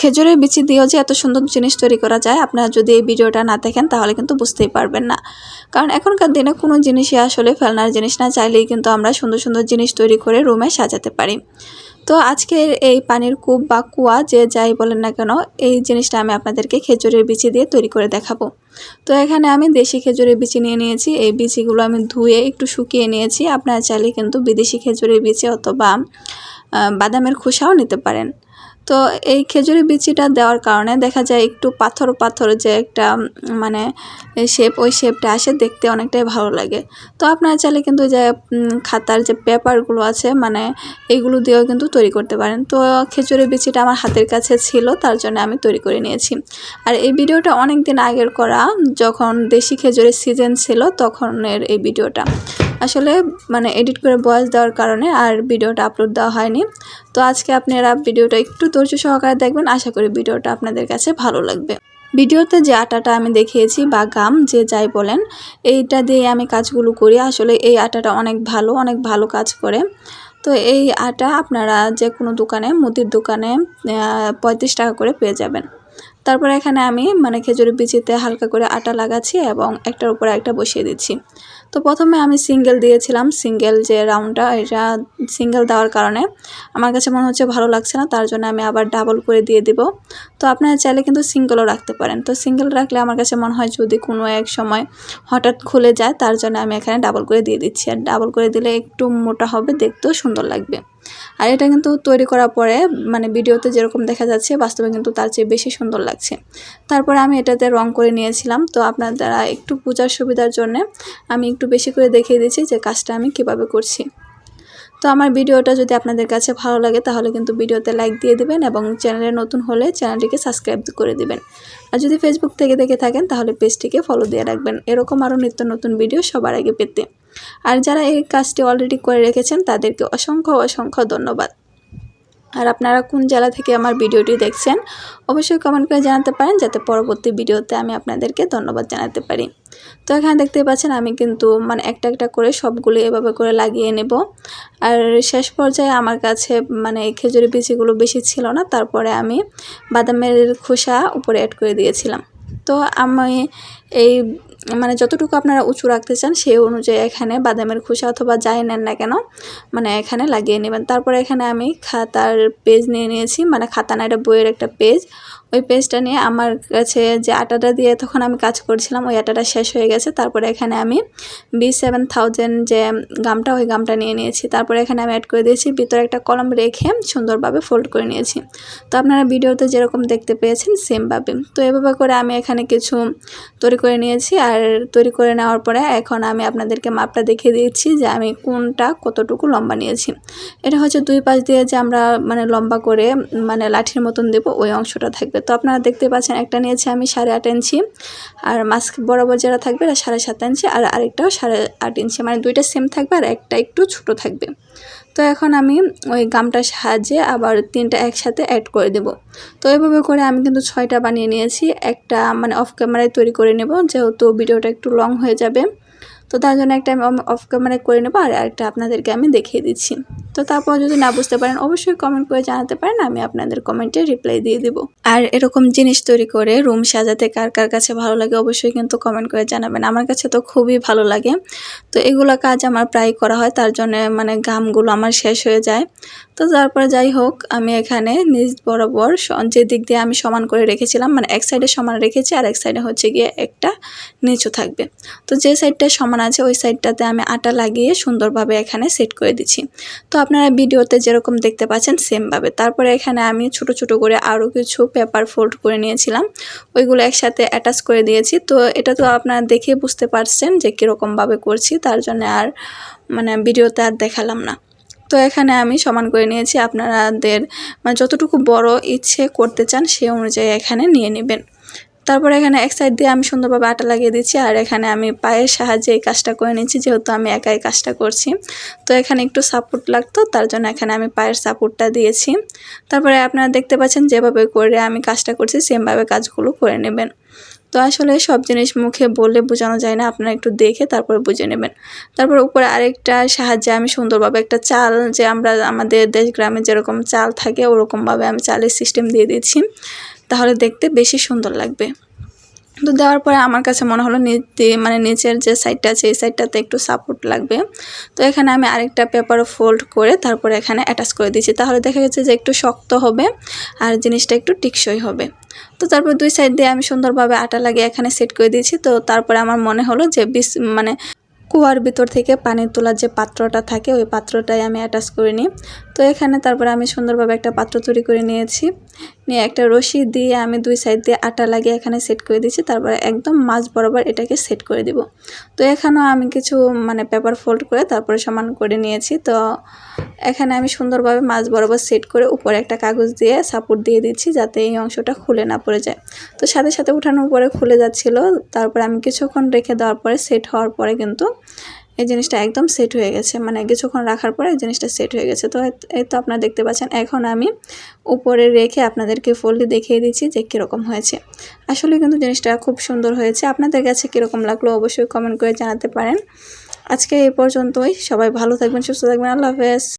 খেজুরের বিচি দিয়েও যে এত সুন্দর জিনিস তৈরি করা যায়, আপনারা যদি এই ভিডিওটা না দেখেন তাহলে কিন্তু বুঝতেই পারবেন না। কারণ এখনকার দিনে কোনো জিনিসই আসলে ফেলনার জিনিস না, চাইলেই কিন্তু আমরা সুন্দর সুন্দর জিনিস তৈরি করে রুমে সাজাতে পারি। তো আজকের এই পানির কূপ বা কুয়া যে যাই বলেন না কেন, এই জিনিসটা আমি আপনাদেরকে খেজুরের বিচি দিয়ে তৈরি করে দেখাবো। তো এখানে আমি দেশি খেজুরের বিচি নিয়ে নিয়েছি, এই বিচিগুলো আমি ধুয়ে একটু শুকিয়ে নিয়েছি, আপনারা চাইলে কিন্তু বিদেশি খেজুরের বিচি অথবা বাদামের খোসাও নিতে পারেন। তো এই খেজুরি বিচিটা দেওয়ার কারণে দেখা যায় একটু পাথর পাথর যে একটা মানে শেপ ওই শেপটা আসে দেখতে অনেকটাই ভালো লাগে। তো আপনারা চাইলে কিন্তু যে খাতার যে পেপারগুলো আছে মানে এগুলো দিয়েও কিন্তু তৈরি করতে পারেন। তো খেজুরি বিচিটা আমার হাতের কাছে ছিল, তার জন্য আমি তৈরি করে নিয়েছি। আর এই ভিডিওটা অনেক দিন আগের করা, যখন দেশি খেজুরের সিজন ছিল, তখনের এই ভিডিওটা। আসলে মানে এডিট করে বয়স দেওয়ার কারণে আর ভিডিওটা আপলোড দেওয়া হয়নি। তো আজকে আপনারা ভিডিওটা একটু ধৈর্য সহকারে দেখবেন। আশা করি ভিডিওটা আপনাদের কাছে ভালো লাগবে। ভিডিওতে যে আটাটা আমি দেখিয়েছি বা গাম যে যাই বলেন, এইটা দিয়ে আমি কাজগুলো করি। আসলে এই আটাটা অনেক ভালো অনেক ভালো কাজ করে। তো এই আটা আপনারা যে কোনো দোকানে, মুদির দোকানে পঁয়ত্রিশ টাকা করে পেয়ে যাবেন। তারপরে এখানে আমি মানে খেজুরের বিচিতে হালকা করে আটা লাগাচ্ছি এবং একটার উপরে একটা বসিয়ে দিচ্ছি। তো প্রথমে আমি সিঙ্গেল দিয়েছিলাম, সিঙ্গেল যে রাউন্ডটা, এটা সিঙ্গেল দেওয়ার কারণে আমার কাছে মনে হচ্ছে ভালো লাগছে না, তার জন্য আমি আবার ডাবল করে দিয়ে দিব। তো আপনারা চাইলে কিন্তু সিঙ্গেলও রাখতে পারেন। তো সিঙ্গেল রাখলে আমার কাছে মনে হয় যদি কোনো এক সময় হঠাৎ খুলে যায়, তার জন্য আমি এখানে ডাবল করে দিয়ে দিচ্ছি। আর ডাবল করে দিলে একটু মোটা হবে, দেখতেও সুন্দর লাগবে। আর এটা কিন্তু তৈরি করার পরে মানে ভিডিওতে যেরকম দেখা যাচ্ছে, বাস্তবে কিন্তু তার চেয়ে বেশি সুন্দর লাগছে। তারপরে আমি এটাতে রং করে নিয়েছিলাম। তো আপনার একটু পূজার সুবিধার জন্য আমি একটু বেশি করে দেখিয়ে দিয়েছি যে কাজটা আমি কীভাবে করছি। তো আমার ভিডিওটা যদি আপনাদের কাছে ভালো লাগে, তাহলে কিন্তু ভিডিওতে লাইক দিয়ে দিবেন এবং চ্যানেলে নতুন হলে চ্যানেলটিকে সাবস্ক্রাইব করে দিবেন। আর যদি ফেসবুক থেকে দেখে থাকেন, তাহলে পেজটিকে ফলো দিয়ে রাখবেন। এরকম আরও নিত্য নতুন ভিডিও সবার আগে পেতে। আর যারা এই কাজটি অলরেডি করে রেখেছেন, তাদেরকে অসংখ্য অসংখ্য ধন্যবাদ। আর আপনারা কোন জেলা থেকে আমার ভিডিওটি দেখছেন, অবশ্যই কমেন্ট করে জানাতে পারেন, যাতে পরবর্তী ভিডিওতে আমি আপনাদেরকে ধন্যবাদ জানাতে পারি। তো এখানে দেখতে পাচ্ছেন, আমি কিন্তু মানে একটা একটা করে সবগুলো এভাবে করে লাগিয়ে নেব। আর শেষ পর্যায়ে আমার কাছে মানে খেজুরি বিচিগুলো বেশি ছিল না, তারপরে আমি বাদামের খোসা উপরে অ্যাড করে দিয়েছিলাম। তো আমি এই মানে যতটুকু আপনারা উঁচু রাখতে চান, সেই অনুযায়ী এখানে বাদামের খোসা অথবা যাই নেন না কেন মানে এখানে লাগিয়ে নেবেন। তারপরে এখানে আমি খাতার পেজ নিয়ে নিয়েছি মানে খাতা না, এটা বইয়ের একটা পেজ। ওই পেস্টটা নিয়ে আমার কাছে যে আটাটা দিয়ে তখন আমি কাজ করছিলাম, ওই আটাটা শেষ হয়ে গেছে। তারপরে এখানে আমি বি সেভেন থাউজেন্ড যে গামটা, ওই গামটা নিয়ে নিয়েছি। তারপরে এখানে আমি অ্যাড করে দিয়েছি, ভিতরে একটা কলম রেখে সুন্দরভাবে ফোল্ড করে নিয়েছি। তো আপনারা ভিডিওতে যেরকম দেখতে পেয়েছেন সেমভাবে তো এভাবে করে আমি এখানে কিছু তৈরি করে নিয়েছি। আর তৈরি করে নেওয়ার পরে এখন আমি আপনাদেরকে মাপটা দেখিয়ে দিয়েছি যে আমি কোনটা কতটুকু লম্বা নিয়েছি। এটা হচ্ছে দুই পাশ দিয়ে যে আমরা মানে লম্বা করে মানে লাঠির মতন দেবো, ওই অংশটা থাকবে। থাকবে তো আপনারা দেখতে পাচ্ছেন একটা নিয়েছি আমি সাড়ে আট ইঞ্চি। আর মাস্ক বরাবর যারা থাকবে এটা সাড়ে সাত ইঞ্চি আর আরেকটাও সাড়ে আট ইঞ্চি। মানে দুইটা সেম থাকবে আর একটা একটু ছোট থাকবে। তো এখন আমি ওই গামটার সাহায্যে আবার তিনটা একসাথে অ্যাড করে দেব। তো এভাবে করে আমি কিন্তু ছয়টা বানিয়ে নিয়েছি। একটা মানে অফ ক্যামেরায় তৈরি করে নেব, যেহেতু ভিডিওটা একটু লং হয়ে যাবে। তো তার জন্য একটা আমি অফ ক্যামেরায় করে নেব আর একটা আপনাদেরকে আমি দেখিয়ে দিচ্ছি। তো তারপর যদি না বুঝতে পারেন, অবশ্যই কমেন্ট করে জানাতে পারেন, আমি আপনাদের কমেন্টে রিপ্লাই দিয়ে দেবো। আর এরকম জিনিস তৈরি করে রুম সাজাতে কার কার কাছে ভালো লাগে, অবশ্যই কিন্তু কমেন্ট করে জানাবেন। আমার কাছে তো খুবই ভালো লাগে। তো এগুলো কাজ আমার প্রায় করা হয়, তার জন্য মানে গামগুলো আমার শেষ হয়ে যায়। তো তারপর যাই হোক, আমি এখানে নিজ বরাবর যে দিক দিয়ে আমি সমান করে রেখেছিলাম মানে এক সাইডে সমান রেখেছি আর এক সাইডে হচ্ছে গিয়ে একটা নিচু থাকবে। তো যে সাইডটা সমান আছে, ওই সাইডটাতে আমি আটা লাগিয়ে সুন্দরভাবে এখানে সেট করে দিচ্ছি। তো আপনারা ভিডিওতে যেরকম দেখতে পাচ্ছেন, সেমভাবে। তারপরে এখানে আমি ছোট ছোট করে আরও কিছু পেপার ফোল্ড করে নিয়েছিলাম, ওইগুলো একসাথে অ্যাটাচ করে দিয়েছি। তো এটা তো আপনারা দেখে বুঝতে পারছেন যে কীরকমভাবে করছি। তার জন্য আর মানে ভিডিওতে আর দেখালাম না। তো এখানে আমি সমান করে নিয়েছি, আপনাদের মানে যতটুকু বড় ইচ্ছে করতে চান সে অনুযায়ী এখানে নিয়ে নেবেন। তারপর এখানে এক সাইড দিয়ে আমি সুন্দরভাবে আটা লাগিয়ে দিচ্ছি, আর এখানে আমি পায়ের সাহায্যে এই কাজটা করে নিচ্ছি যেহেতু আমি একাই কাজটা করছি। তো এখানে একটু সাপোর্ট লাগতো, তার জন্য এখানে আমি পায়ের সাপোর্টটা দিয়েছি। তারপরে আপনারা দেখতে পাচ্ছেন, যেভাবে করে আমি কাজটা করছি সেমভাবে কাজগুলো করে নেবেন। তো আসলে সব জিনিস মুখে বললে বোঝানো যায় না, আপনারা একটু দেখে তারপরে বুঝে নেবেন। তারপর উপরে আরেকটা সাহায্যে আমি সুন্দরভাবে একটা চাল, যে আমরা আমাদের দেশ গ্রামে যেরকম চাল থাকে, ওরকমভাবে আমি চালের সিস্টেম দিয়ে দিয়েছি তাহলে দেখতে বেশি সুন্দর লাগবে। তো দেওয়ার পরে আমার কাছে মনে হলো মানে নিচের যে সাইডটা আছে, এই সাইডটাতে একটু সাপোর্ট লাগবে। তো এখানে আমি আরেকটা পেপার ফোল্ড করে তারপরে এখানে অ্যাটাচ করে দিয়েছি। তাহলে দেখা গেছে যে একটু শক্ত হবে আর জিনিসটা একটু টিকসই হবে। তো তারপর দুই সাইড দিয়ে আমি সুন্দরভাবে আটা লাগিয়ে এখানে সেট করে দিয়েছি। তো তারপরে আমার মনে হলো যে বিস মানে কুয়ার ভিতর থেকে পানি তোলার যে পাত্রটা থাকে, ওই পাত্রটাই আমি অ্যাটাচ করে নিই। তো এখানে তারপরে আমি সুন্দরভাবে একটা পাত্র তৈরি করে নিয়েছি। নিয়ে একটা রশি দিয়ে আমি দুই সাইড দিয়ে আটা লাগিয়ে এখানে সেট করে দিয়েছি। তারপরে একদম মাছ বরাবর এটাকে সেট করে দিব। তো এখানেও আমি কিছু মানে পেপার ফোল্ড করে তারপরে সমান করে নিয়েছি। তো এখানে আমি সুন্দরভাবে মাছ বরাবর সেট করে উপরে একটা কাগজ দিয়ে সাপোর্ট দিয়ে দিচ্ছি যাতে এই অংশটা খুলে না পড়ে যায়। তো সাথে সাথে উঠানোর পরে খুলে যাচ্ছিল। তারপরে আমি কিছুক্ষণ রেখে দেওয়ার পরে সেট হওয়ার পরে কিন্তু এই জিনিসটা একদম সেট হয়ে গেছে। মানে কিছুক্ষণ রাখার পরে এই জিনিসটা সেট হয়ে গেছে। তো এই তো আপনারা দেখতে পাচ্ছেন, এখন আমি উপরে রেখে আপনাদেরকে ফোল্ডে দেখিয়ে দিচ্ছি যে কীরকম হয়েছে। আসলে কিন্তু জিনিসটা খুব সুন্দর হয়েছে। আপনাদের কাছে কীরকম লাগল অবশ্যই কমেন্ট করে জানাতে পারেন। আজকে এই পর্যন্তই। সবাই ভালো থাকবেন, সুস্থ থাকবেন। আল্লাহ হাফেজ।